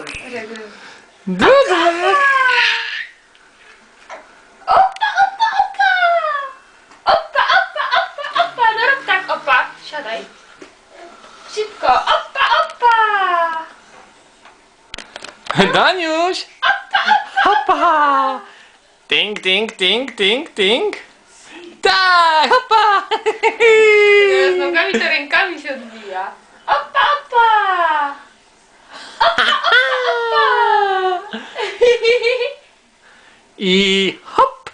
Dudek! Opa, opa, opa! Opa, opa, opa, opa! No rób tak, opa. Siadaj. Szybko. Opa, opa! Daniuś! Hopa! Ting, ting, ting, ting, ting. Tak, hopa! Z nogami to rękami się odbija. Opa, opa! Opa, opa, opa! I hop!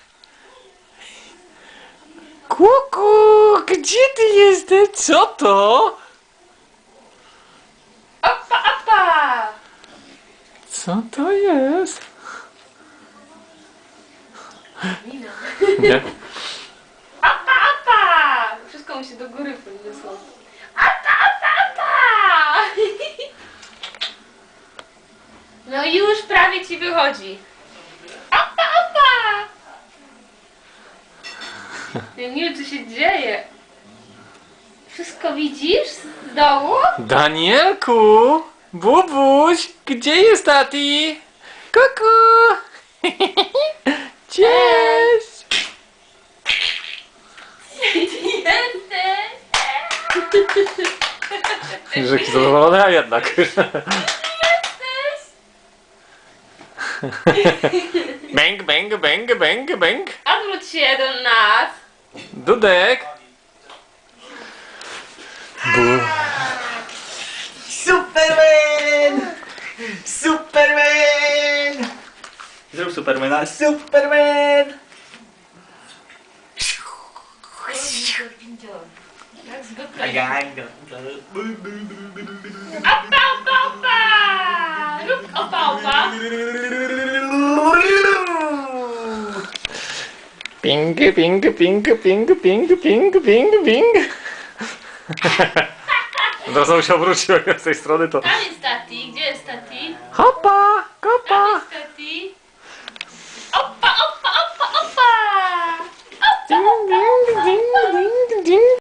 Kuku, gdzie ty jesteś? Co to? Opa, opa! Co to jest? Nie. Opa, opa! Wszystko mu się do góry podniosło. Opa, opa, opa! No już prawie ci wychodzi. Opa, opa! Ja nie wiem, co się dzieje. Wszystko widzisz z dołu? Danielku! Bubuś! Gdzie jest tati? Kuku! Cześć! Jesteś! Że zadowolona jednak. Bang, bang, bang, bang, bang. Odwróć się do nas. Dudek! Bu. Superman! Superman! Zrób Supermana. Superman! Jak zwykle. Aganga. Opa, opa, opa! Rób opa, opa. Ping, ping, ping, ping, ping, ping, ping, ping. Teraz on się obrócił z tej strony to Tam jest tati. Gdzie jest tati?